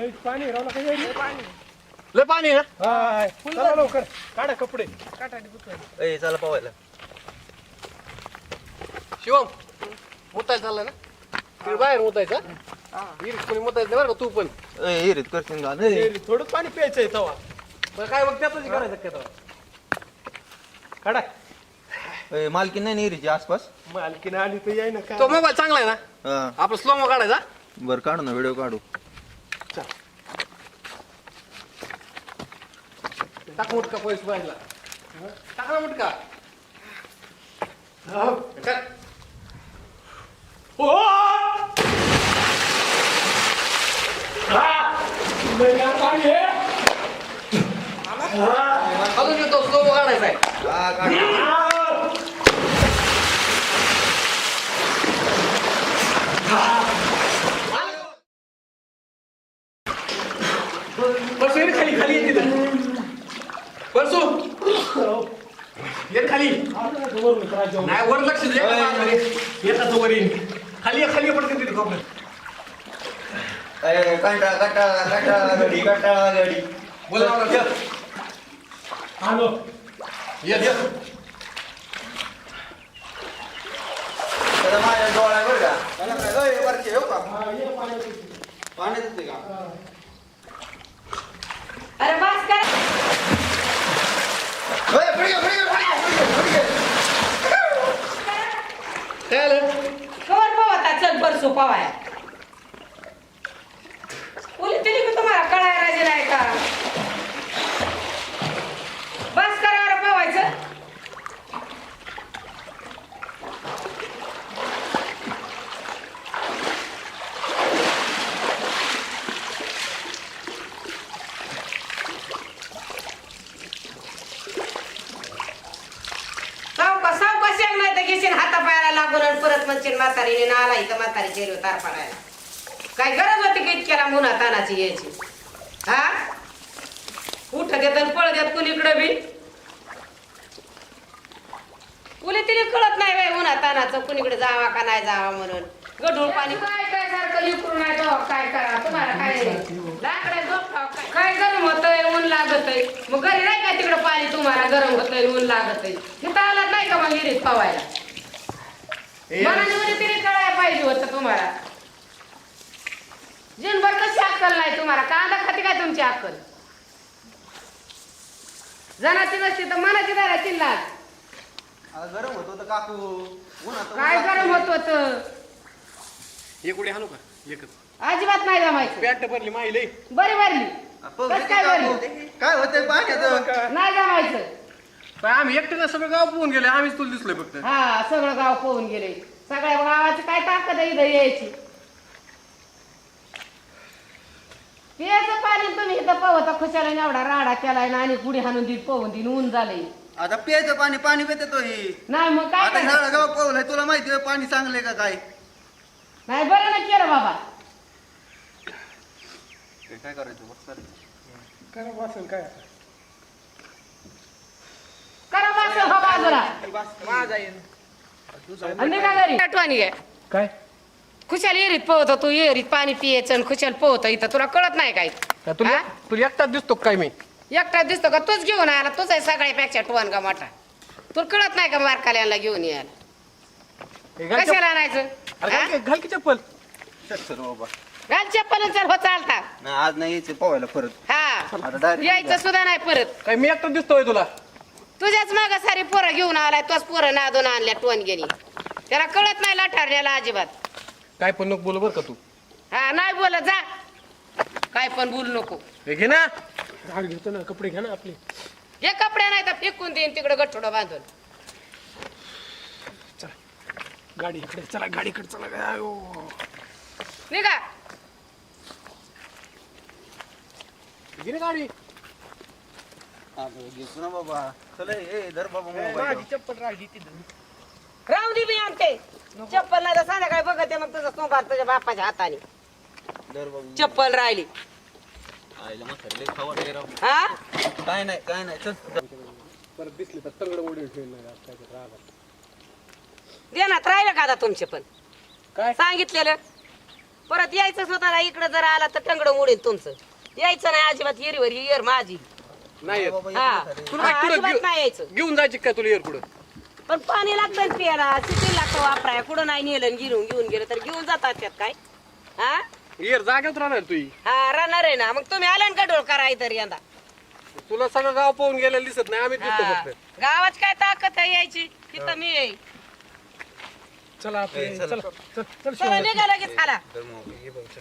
होय पाणी रावला. लय पाणी. आहे ना हाय, चला लवकर. काढा कपडे. ए चला पवायला शिवम मुतायला चाललाय ना? तिकडे बाहेर मुतायचा? विहिरीत कोणी मुतायचं नाही बरं का? तू पण. ए हिरीत करशील का? ए, थोडं पाणी प्यायचंय तवा. बरं काय बघ त्यातच करायचं काय तेव्हा? काढा. ए नाही हिरीची आसपास? मालकीनं आली तर याय ना तो काय मोबाईल चांगला आहे ना? हा. आपला स्लो मो काढायचा? बर काढू ना व्हिडिओ काढू. टाक मुटका पैसे पाहिला टाक ना आहे. अजून येतो स्लो मो काढायचा आहे. हा काढू. आ! बसू खाली खाली ये तिथं बसू ये खाली. नाही वर लक्ष दे. येतात वर येईन. खाली ये, खाली ये, पटकन तिथे कंटाळा कंटाळा कंटाळा गडी कंटाळा गडी बोला ये. आलो ये ये. माझ्या डोळा बरं का? त्याला काय येऊ का? हा, ये पाण्यात. पाण्यात येते का? अरे बस कर ए, पुढे घे, पुढे घे, पुढे घे, पुढे घे, पुढे घे. काय आलं कवर पवता चल परसू पवाय का तुम्हाला कळाय राजे नाही का म्हणशील म्हातारीने ना आला इथं म्हातारी चेरी तार पडायला काय गरज होती की इतक्याला मुना तानाची यायची? हा? उठ देत आणि पळ देत कुणीकडं बी. कुणी तरी कळत नाही बाई उन्हा तानाचं कुणीकडे जावा का नाही जावा म्हणून. गढूळ पाणी. काय काय सारखं लिकरून नाही तो काय करा? तुम्हाला काय लाकडे काय? गरम होतंय ऊन लागतंय? मग घरी नाही का तिकडं पाणी तुम्हाला गरम होतंय ऊन लागतंय? तिथं आलात नाही का मग विहिरीत पवायला? मनाने कळायला पाहिजे होतं तुम्हाला. जिनभर कशी अक्कल नाही तुम्हाला कांदा खाते काय तुमची अक्कल? जनाची नसती तर मनाची धरायची लाज गरम होत होतं काकू. उन्हात काय गरम होत होत? एक उडी हाणू का? एकच अजिबात नाही जमायचं. पॅन्ट भरली माई लई. बरी भरली. कसं काय होतंय पाण्याचं? नाही जमायचं. पण आम्ही एकटे सगळं गाव पोहून गेले आम्हीच तुला दिसलोय फक्त. हा सगळं गाव पोहून गेले. सगळ्या गावाची काय ताकद आहे इथं यायची? पियाचं पाणी तुम्ही इथं पवता खुशाला एवढा राडा केलाय ना आणि पुढे हाणून दिन पोहून दिन ऊन झालंय. आता प्यायचं पाणी पाणी पितो ही. नाही मग काय आता करायचं? गाव पावलंय तुला माहिती आहे पाणी चांगलंय का काय? नाही बरं ना केलं बाबा. काय करायचं? बघ सर वासेल काय? करा हो आणि घरी? आठवणी घे काय? खुशाल एरीत पोहतो तू एरीत पाणी पियचं आणि खुशाल पोहतो इथं. तुला कळत नाही काय? का तुला हा? तुला एकटाच दिसतो का काय मी? एकटा दिसतो का? तूच घेऊन आला तूच आहे सगळ्यापेक्षा टोन का मोठा. तुला कळत नाही का मारकाल्याला घेऊन यायला? हे घाल कशाला चप्पल. आणायचं? अरे घाल हा? की- घाल की चप्पल. सर बाबा. घाल चप्पल चल हो चालता. नाही आज नाही यायचं पोहायला परत. हा. आता डायरेक्ट यायचं सुद्धा नाही परत. काय मी एकटाच दिसतोय तुला? तुझ्याच माग सारी पोरं घेऊन आलाय तोच पोरं नादून आणल्या टोन गेली त्याला कळत नाही लाठारण्याला अजिबात. काय पण नको बोलू बरं का तू? हा नाही बोल जा. काय पण बोलू नको. हे घे ना. झाड घेतो ना कपडे घ्या ना आपले. हे कपडे नाही तर फेकून देईन तिकडे गठोडं बांधून. चला गाडी इकडे चला गाडीकडे चला काय, ओ. निघा. घे ना गाडी. घेतो ना बाबा. माझी चप्पल राहिली तिथं. राहू दे मी आणते. चप्पल नाही तर संध्याकाळी बघते मग तुझं सोमवार तुझ्या बापाच्या हाताने. चप्पल राहिली. हा? काय नाही काय नाही चल. परत दिसले तर तंगड ओढून ठेवलं नाही काय ते रागात. देण्यात राहिलं का आता तुमचे पण? काय? सांगितलेलं. परत यायचं स्वतःला इकडं जर आला तर टंगड मोडीन तुमचं. यायचं नाही अजिबात हिरीवर ही येर माझी. नाही येत. हा. तुला हा, काय कुठं अजिबात घेऊ- नाही यायचं. घेऊन जायची काय तुला येर कुठं? पण पाणी लागतं ना प्यायला सिटी लागतं वापराय. कुठं नाही नेलं आणि गिरून घेऊन गेलं तर घेऊन जातात त्यात काय? हा? येर जाग्यात राहणार तुही हा राहणार आहे ना. मग तुम्ही आले ना गडोळ कराय तर यंदा? तुला सगळं गाव पाहून गेलेलं दिसत नाही. आम्ही दिसतो हा. फक्त. गावात काय ताकद आहे यायची? तिथं मी येई चला आपले चला. चला चल चल चला निघा लगेच आला. हे बघ, चल.